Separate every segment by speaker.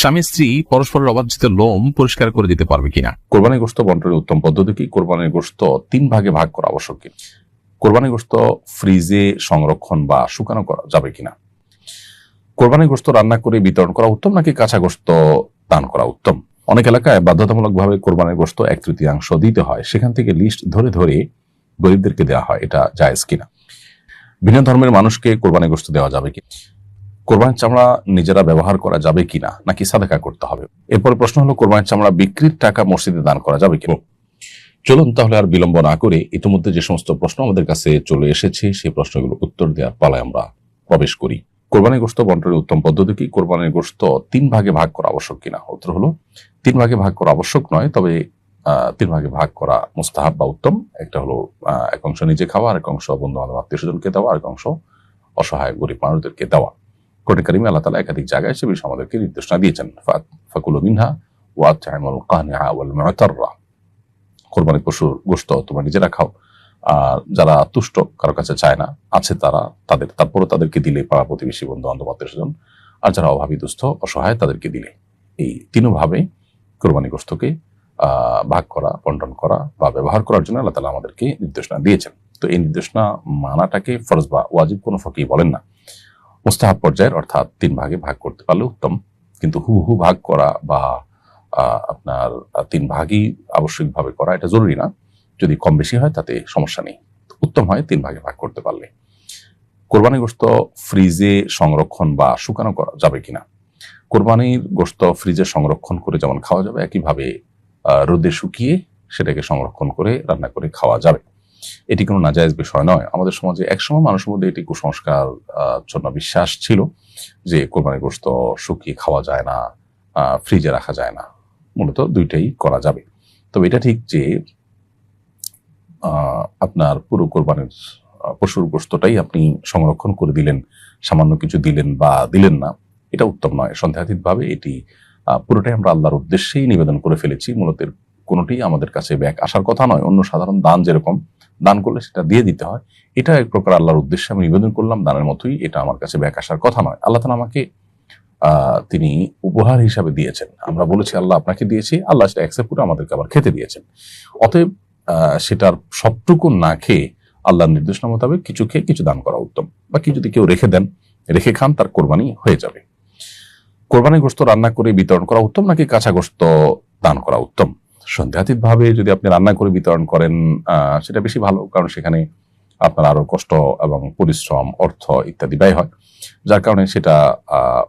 Speaker 1: স্বামী স্ত্রী পরস্পরের অবাঞ্ছিত লোম পরিষ্কার করে দিতে পারবে কিনা?
Speaker 2: কোরবানি গোস্ত বন্টনের উত্তম পদ্ধতি কি? কোরবানির গোস্ত তিন ভাগে ভাগ করা আবশ্যক কি? কোরবানি গোস্ত ফ্রিজে সংরক্ষণ বা শুকানো করা যাবে কিনা? কোরবানি গোস্ত রান্না করে বিতরণ করা উত্তম নাকি কাঁচা গোস্ত দান করা উত্তম? অনেক এলাকায় বাধ্যতামূলকভাবে কোরবানির গোস্ত এক তৃতীয়াংশ দিতে হয়। সেখান থেকে লিস্ট ধরে ধরে গরিবদেরকে দেওয়া হয়, এটা জায়েজ কিনা? ভিন্ন ধর্মের মানুষকে কোরবানি গোস্ত দেওয়া যাবে কি কোরবানির চামড়া নিজেরা ব্যবহার করা যাবে কিনা নাকি সাদাকা করতে হবে? এরপরে প্রশ্ন হলো কোরবানির চামড়া বিক্রির টাকা মসজিদে দান করা যাবে কিনা? চলুন তাহলে আর বিলম্ব না করে ইতিমধ্যে যে সমস্ত প্রশ্ন আমাদের কাছে চলে এসেছে, সেই প্রশ্নগুলো উত্তর দেওয়ার পালায় আমরা প্রবেশ করি। কোরবানির গোস্ত বন্টনের উত্তম পদ্ধতি কি? কোরবানির গোস্ত তিন ভাগে ভাগ করা আবশ্যক কিনা? উত্তর হলো, তিন ভাগে ভাগ করা আবশ্যক নয়, তবে তিন ভাগে ভাগ করা মুস্তাহাব বা উত্তম। একটা হলো এক অংশ নিজে খাওয়া আর এক অংশ বন্ধু বান্ধব আত্মীয় স্বজনকে দেওয়া আর এক অংশ অসহায় গরিব মানুষদেরকে দেওয়া। কোরআন কারিমে আল্লাহ তালা একাধিক জায়গায় সে আমাদেরকে নির্দেশনা দিয়েছেন। ফাকুল মিনহা ওয়াতাইমুল কানিআ ওয়াল মুতাররা। কোরবানির পশুর গোশত তোমরা নিজেরা খাও আর যারা তুষ্ট কারও কাছে চায় না, আছে তারা তাদের তারপরে তাদেরকে দিলে পাড়া প্রতিবেশী, বন্ধু, বান্ধব, আত্মীয় স্বজন। আর যারা অভাবী, দুস্থ, অসহায়, তাদেরকে দিলে। এই তিনভাবে কোরবানি গোস্তকে ভাগ করা, বন্টন করা বা ব্যবহার করার জন্য আল্লাহ তালা আমাদেরকে নির্দেশনা দিয়েছেন। তো এই নির্দেশনা মানাটাকে ফরজ বা ওয়াজিব কোনো ফকি বলেন না। মুস্তাহাব পর্যায়ের অর্থাৎ তিন ভাগে ভাগ করতে পারলে উত্তম। কিন্তু হু হু ভাগ করা বা আপনার তিন ভাগই আবশ্যিকভাবে করা এটা জরুরি না। যদি কম বেশি হয় তাতে সমস্যা নেই। উত্তম হয় তিন ভাগে ভাগ করতে পারলে। কোরবানি গোস্ত ফ্রিজে সংরক্ষণ বা শুকানো করা যাবে কিনা? কোরবানির গোস্ত ফ্রিজে সংরক্ষণ করে যেমন খাওয়া যাবে, একইভাবে রোদে শুকিয়ে সেটাকে সংরক্ষণ করে রান্না করে খাওয়া যাবে। এটি কোনো নাজায়জ বিষয় নয়। আমাদের সমাজে একসময় মানুষের মধ্যে এটি কুসংস্কার জন্য বিশ্বাস ছিল যে কোরবানির গোস্ত শুকিয়ে খাওয়া যায় না ফ্রিজে রাখা যায় না। মূলত দুইটাই করা যাবে। তবে এটা ঠিক যে আপনার পুরো কোরবানির পশুর গোস্তটাই আপনি সংরক্ষণ করে দিলেন, সামান্য কিছু দিলেন বা দিলেন না, এটা উত্তম নয়। সন্দেহাতীতভাবে এটি পুরোটাই আমরা আল্লাহর উদ্দেশ্যেই নিবেদন করে ফেলেছি। মূলত কোনোটি আমাদের কাছে ব্যাক আসার কথা নয়। অন্য সাধারণ দান যেরকম দান করলে সেটা দিয়ে দিতে হয়। এটা এক প্রকার আল্লাহর উদ্দেশ্যে আমি নিবেদন করলাম। দানের মতোই এটা আমার কাছে ব্যাক আসার কথা নয়। আল্লাহ তালা আমাকে তিনি উপহার হিসাবে দিয়েছেন। আমরা বলেছি, আল্লাহ আপনাকে দিয়েছি। আল্লাহ সেটা অ্যাকসেপ্ট করে আমাদেরকে আবার খেতে দিয়েছেন। অতএব সেটার সবটুকু না খেয়ে আল্লাহর নির্দেশনা মোতাবেক কিছু খেয়ে কিছু দান করা উত্তম। বা কি যদি কেউ রেখে দেন, রেখে খান, তার কোরবানি হয়ে যাবে। কোরবানি গোস্ত রান্না করে বিতরণ করা উত্তম নাকি কাঁচা গোস্ত দান করা উত্তম? সন্দেহাতীত ভাবে যদি আপনি রান্না করে বিতরণ করেন সেটা বেশি ভালো, কারণ সেখানে আপনার আরও কষ্ট এবং পরিশ্রম, অর্থ ইত্যাদি ব্যয় হয়। যার কারণে সেটা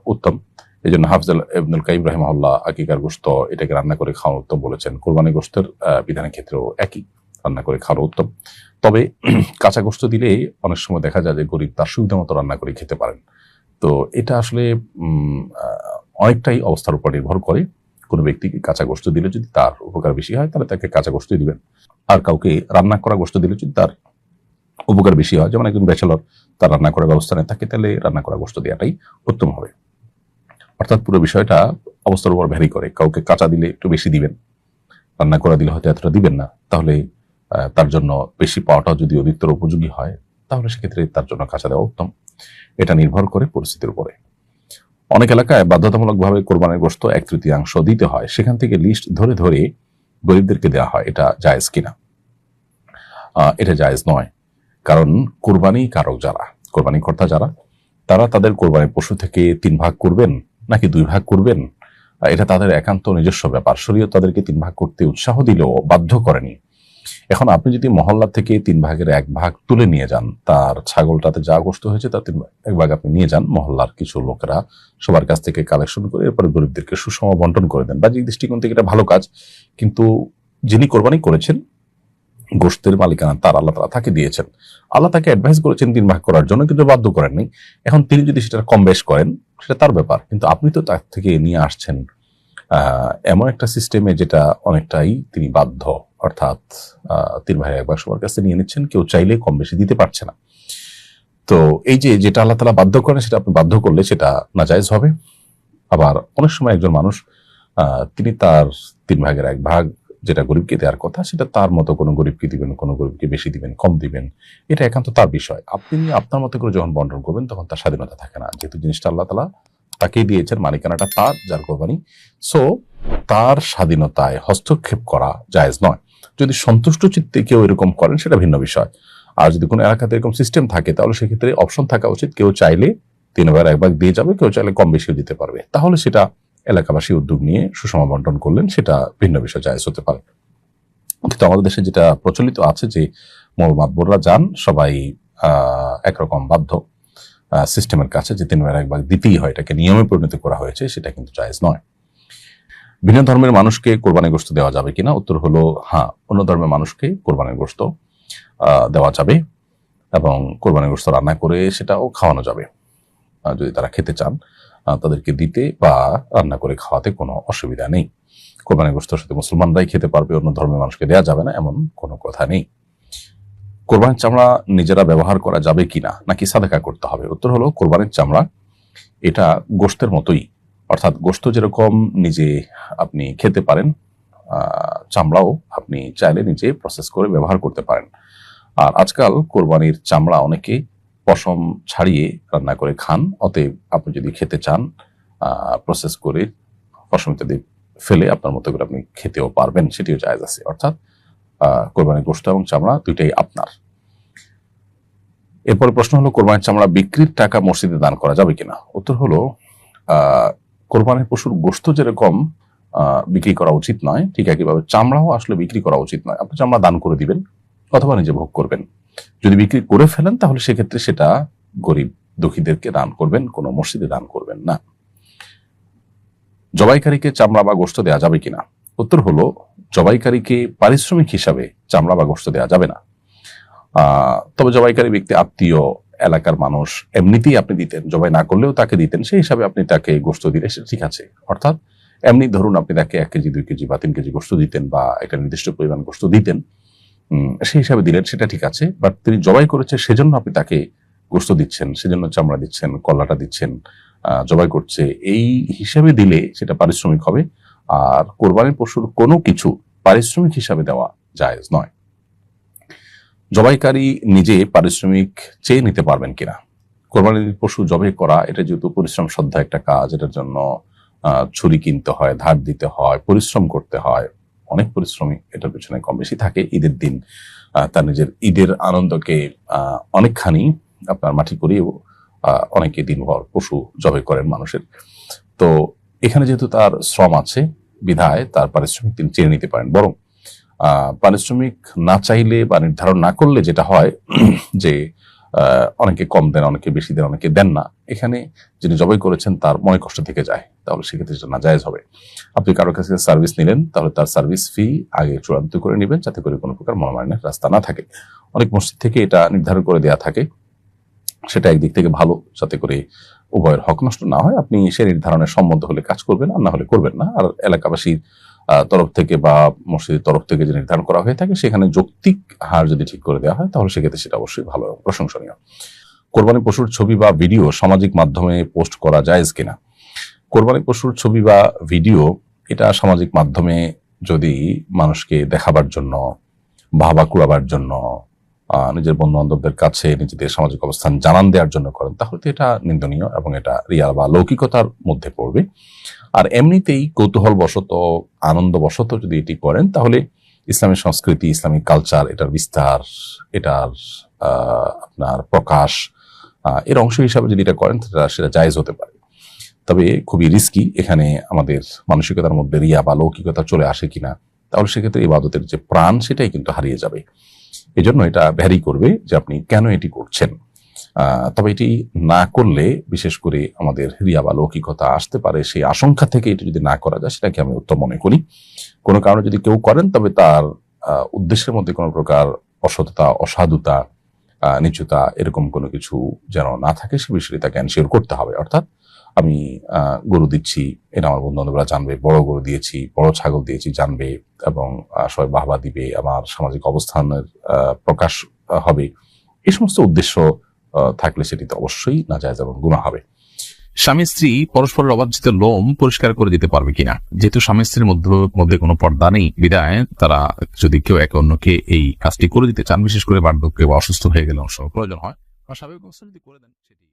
Speaker 2: উত্তম। এই জন্য হাফজাল ইবনুল কাইম রহমাল্লাহ আকিকার গোস্ত এটাকে রান্না করে খাওয়া উত্তম বলেছেন। কোরবানি গোস্তের বিধানের ক্ষেত্রেও একই, রান্না করে খাওয়া উত্তম। তবে কাঁচা গোস্ত দিলে অনেক সময় দেখা যায় যে গরিব তার সুবিধা মতো রান্না করে খেতে পারেন। তো এটা আসলে অনেকটাই অবস্থার উপর নির্ভর করে। কোনো ব্যক্তিকে কাঁচা গোস্ত দিলে যদি তার উপকার বেশি হয়, তাহলে তাকে কাঁচা গোস্ত দিবেন। আর কাউকে রান্না করা গোস্ত দিলে যদি তার উপকার বেশি হয়, যেমন একজন ব্যাচেলর তার রান্না করার ব্যবস্থা নেই তাকে তাহলে রান্না করা গোস্ত দেওয়াটাই উত্তম হবে। অর্থাৎ পুরো বিষয়টা অবস্থার উপর ভ্যারি করে। কাউকে কাঁচা দিলে একটু বেশি দিবেন। রান্না করা দিলে হয়তো এতটা দিবেন না। তাহলে তার জন্য বেশি পাওয়াটা যদি অধিকতর উপযোগী হয়, তাহলে সেক্ষেত্রে তার জন্য কাঁচা দেওয়া উত্তম। এটা নির্ভর করে পরিস্থিতির উপরে। অনেক এলাকায় বাধ্যতামূলকভাবে কোরবানির গোস্ত এক তৃতীয়াংশ দিতে হয়। সেখান থেকে লিস্ট ধরে ধরে গরিবদেরকে দেওয়া হয়, এটা জায়েজ কিনা? এটা জায়েজ নয়। কারণ কোরবানি কারক যারা কোরবানি কর্তা যারা, তারা তাদের কোরবানির পশু থেকে তিন ভাগ করবেন নাকি দুই ভাগ করবেন? এটা তাদের একান্ত নিজস্ব ব্যাপার। শরীয় তাদেরকে তিন ভাগ করতে উৎসাহ দিলেও বাধ্য করেনি। এখন আপনি যদি মহল্লা থেকে তিন ভাগের এক ভাগ তুলে নিয়ে যান, তার ছাগলটাতে যা গোস্ত হয়েছে তার তিন এক ভাগ আপনি নিয়ে যান মহল্লার কিছু লোকেরা। সবার কাছ থেকে কালেকশন করে এরপরে গরিবদেরকে সুষম বন্টন করে দেন। বাহ্যিক দৃষ্টিকোণ থেকে এটা ভালো কাজ। কিন্তু যিনি কোরবানি করেছেন গোষ্ঠের মালিকানা তার আল্লাহ তালা তাকে দিয়েছেন। আল্লাহ তাকে অ্যাডভাইস করেছেন তিন ভাগ করার জন্য, কিন্তু বাধ্য করেননি। এখন তিনি যদি সেটা কম বেশ করেন, সেটা তার ব্যাপার। কিন্তু আপনি তো তার থেকে নিয়ে আসছেন। এমন একটা সিস্টেমে যেটা অনেকটাই তিনি বাধ্য। অর্থাৎ তিন ভাই একবার সবার কাছে নিয়ে নিচ্ছেন, কেউ চাইলে কম বেশি দিতে পারছে না। তো এই যে, যেটা আল্লাহ তালা বাধ্য করেন, সেটা আপনি বাধ্য করলে সেটা নাজায়জ হবে। আবার অনেক সময় একজন মানুষ তিনি তার তিন ভাগের এক ভাগ যেটা গরিবকে দেওয়ার কথা, সেটা তার মতো কোনো গরিবকে দিবেন, কোনো গরিবকে বেশি দিবেন, কম দিবেন, এটা একান্ত তার বিষয়। আপনি আপনার মতো করে যখন বন্টন করবেন, তখন তার স্বাধীনতা থাকে না। যেহেতু জিনিসটা আল্লাহ তালা তাকেই দিয়েছেন, মালিকানাটা তার, যার কোরবানি। সো তার স্বাধীনতায় হস্তক্ষেপ করা জায়েজ নয়। যদি সন্তুষ্ট চিত্তে কেউ এরকম করেন, সেটা ভিন্ন বিষয়। আর যদি কোনো এলাকাতে এরকম সিস্টেম থাকে, তাহলে সেক্ষেত্রে অপশন থাকা উচিত। কেউ চাইলে তিন ভাগ এক ভাগ দিয়ে যাবে, কেউ চাইলে কম বেশিও দিতে পারবে। তাহলে সেটা এলাকাবাসী উদ্যোগ নিয়ে সুষম বন্টন করলেন, সেটা ভিন্ন বিষয়, জায়েজ হতে পারে। কিন্তু আমাদের দেশে যেটা প্রচলিত আছে যে, মোর মাতবররা যান, সবাই একরকম বাধ্য সিস্টেমের কাছে যে তিন ভাগ এক ভাগ দিতেই হয়। এটাকে নিয়মে পরিণত করা হয়েছে, সেটা কিন্তু জায়েজ নয়। ভিন্ন ধর্মের মানুষকে কোরবানি গোস্ত দেওয়া যাবে কিনা? উত্তর হলো হ্যাঁ অন্য ধর্মের মানুষকে কোরবানির গোস্ত দেওয়া যাবে এবং কোরবানির গোস্ত রান্না করে সেটাও খাওয়ানো যাবে। যদি তারা খেতে চান তাদেরকে দিতে বা রান্না করে খাওয়াতে কোনো অসুবিধা নেই। কোরবানির গোস্ত শুধু মুসলমানরাই খেতে পারবে, অন্য ধর্মের মানুষকে দেওয়া যাবে না, এমন কোনো কথা নেই। কোরবানির চামড়া নিজেরা ব্যবহার করা যাবে কিনা? নাকি সাদাকা করতে হবে? উত্তর হলো, কোরবানির চামড়া এটা গোস্তের মতোই অর্থাৎ গোস্ত যেরকম নিজে আপনি খেতে পারেন চামড়াও আপনি চাইলে নিজে প্রসেস করে ব্যবহার করতে পারেন। আর আজকাল কোরবানির চামড়া অনেকে পশম ছাড়িয়ে রান্না করে খান, অতএব আপনি যদি খেতে চান প্রসেস করে পশম ইত্যাদি ফেলে আপনার মতো করে আপনি খেতেও পারবেন, সেটিও জায়েজ আছে। অর্থাৎ কোরবানির গোস্ত এবং চামড়া দুইটাই আপনার। এরপরে প্রশ্ন হলো, কোরবানির চামড়া বিক্রির টাকা মসজিদে দান করা যাবে কিনা? উত্তর হলো কোরবানির পশুর গোস্ত যেরকম বিক্রি করা উচিত নয়, ঠিক একইভাবে চামড়াও আসলে বিক্রি করা উচিত নয়। আপনি চামড়া দান করে দিবেন অথবা নিজে ভোগ করবেন। যদি বিক্রি করে ফেলেন, তাহলে সেক্ষেত্রে সেটা গরিব দুঃখীদেরকে দান করবেন, কোনো মসজিদে দান করবেন না। জবাইকারীকে চামড়া বা গোস্ত দেওয়া যাবে কিনা? উত্তর হলো, জবাইকারীকে পারিশ্রমিক হিসাবে চামড়া বা গোস্ত দেওয়া যাবে না। তবে জবাইকারী ব্যক্তি আত্মীয় এলাকার মানুষ এমনিতেই আপনি দিতেন, জবাই না করলেও তাকে দিতেন, সেই হিসাবে আপনি তাকে গোস্ত দিলে সেটা ঠিক আছে। অর্থাৎ এমনি ধরুন আপনি তাকে এক কেজি, দুই কেজি বা তিন কেজি গোস্ত দিতেন বা একটা নির্দিষ্ট পরিমাণ গোস্ত দিতেন সেই হিসাবে দিলেন, সেটা ঠিক আছে বাট তিনি জবাই করেছে সেজন্য আপনি তাকে গোস্ত দিচ্ছেন, সেজন্য চামড়া দিচ্ছেন কল্লাটা দিচ্ছেন জবাই করছে, এই হিসাবে দিলে সেটা পারিশ্রমিক হবে, আর কোরবানির পশুর কোনো কিছু পারিশ্রমিক হিসাবে দেওয়া জায়েজ নয়। জবাইকারী নিজে পারিশ্রমিক চেয়ে নিতে পারবেন কিনা? কোরবানির পশু জবাই করা, এটা যেহেতু পরিশ্রম সাধ্য একটা কাজ, এটার জন্য ছুরি কিনতে হয়, ধার দিতে হয়, পরিশ্রম করতে হয়, অনেক পরিশ্রমী এটার পেছনে কম বেশি থাকে। ঈদের দিন তার নিজের ঈদের আনন্দকে অনেকখানি আপনার মাটি করিয়েও অনেকে দিনভর পশু জবাই করেন মানুষের। তো এখানে যেহেতু তার শ্রম আছে, বিধায় তার পারিশ্রমিক তিনি চেয়ে নিতে পারেন। বরং পারিশ্রমিক না চাইলে বা নির্ধারণ না করলে যেটা হয়, যে অনেকে কম দেন, অনেকে বেশি দেন, অনেকে দেন না। এখানে যিনি জবাই করেছেন, তার মনে কষ্ট থেকে যায়। তাহলে সেক্ষেত্রে সেটা নাজায়েজ হবে। আপনি কারোর কাছে সার্ভিস নিলেন, তাহলে তার সার্ভিস ফি আগে চূড়ান্ত করে নেবেন, যাতে করে কোনো প্রকার মনোমালিন্যের রাস্তা না থাকে। অনেক মসজিদ থেকে এটা নির্ধারণ করে দেয়া থাকে। সেটা একদিক থেকে ভালো, যাতে করে উভয়ের হক নষ্ট না হয়। আপনি সে নির্ধারণের সম্মত হলে কাজ করবেন, আর না হলে করবেন না। আর এলাকাবাসীর তরফ থেকে বা মসজিদের তরফ থেকে যে নির্ধারণ করা হয়ে থাকে, সেখানে যৌক্তিক হার যদি ঠিক করে দেওয়া হয়, তাহলে সেক্ষেত্রে সেটা অবশ্যই ভালো এবং প্রশংসনীয়। কোরবানি পশুর ছবি বা ভিডিও সামাজিক মাধ্যমে পোস্ট করা যায় কিনা? কোরবানি পশুর ছবি বা ভিডিও, এটা সামাজিক মাধ্যমে যদি মানুষকে দেখাবার জন্য ভাবা কুড়াবার জন্য নিজের বন্ধু বান্ধবদের কাছে নিজেদের সামাজিক অবস্থান জানান দেওয়ার জন্য করেন, তাহলে তো এটা নিন্দনীয় এবং এটা রিয়াল বা লৌকিকতার মধ্যে পড়বে। আর এমনিতেই কৌতূহল বশত আনন্দ বশত যদি এটি করেন, তাহলে ইসলামী সংস্কৃতি ইসলামিক কালচার, এটার বিস্তার, এটার আপনার প্রকাশ এর অংশ হিসাবে যদি এটা করেন, সেটা সেটা জায়েজ হতে পারে। তবে খুবই রিস্কি এখানে আমাদের মানসিকতার মধ্যে রিয়া বা লৌকিকতা চলে আসে কিনা, তাহলে সেক্ষেত্রে ইবাদতের যে প্রাণ, সেটাই কিন্তু হারিয়ে যাবে। এই জন্য এটা ভ্যারি করবে যে আপনি কেন এটি করছেন। তবে এটি না করলে, বিশেষ করে আমাদের রিয়া বা লৌকিকতা আসতে পারে, সেই আশঙ্কা থেকে এটি যদি না করা যায়, সেটাকে আমি উত্তম মনে করি। কোনো কারণে যদি কেউ করেন, তবে তার উদ্দেশ্যের মধ্যে কোনো প্রকার অসততা, অসাধুতা নিচুতা, এরকম কোনো কিছু যেন না থাকে, সে বিষয়ে তাকে এনশিওর করতে হবে। অর্থাৎ আমি গরু দিচ্ছি, এটা আমার বন্ধু বান্ধবরা জানবে, বড় গরু দিয়েছি, বড় ছাগল দিয়েছি, জানবে এবং সবাই বাহবা দিবে, আমার সামাজিক অবস্থানের প্রকাশ হবে। এই সমস্ত উদ্দেশ্য থাকলে সেটি তো অবশ্যই না যায় এবং গুণা হবে।
Speaker 1: স্বামী স্ত্রী পরস্পরের অবাঞ্ছিত লোম পরিষ্কার করে দিতে পারবে কিনা? যেহেতু স্বামী স্ত্রীর মধ্যে মধ্যে কোনো পর্দা নেই, বিদায়, তারা যদি কেউ একে অন্যকে এই কাজটি করে দিতে চান, বিশেষ করে বার্ধক্য বা অসুস্থ হয়ে গেলে অংশ প্রয়োজন হয়, বা স্বাভাবিক অবস্থা যদি করে দেন, সেটি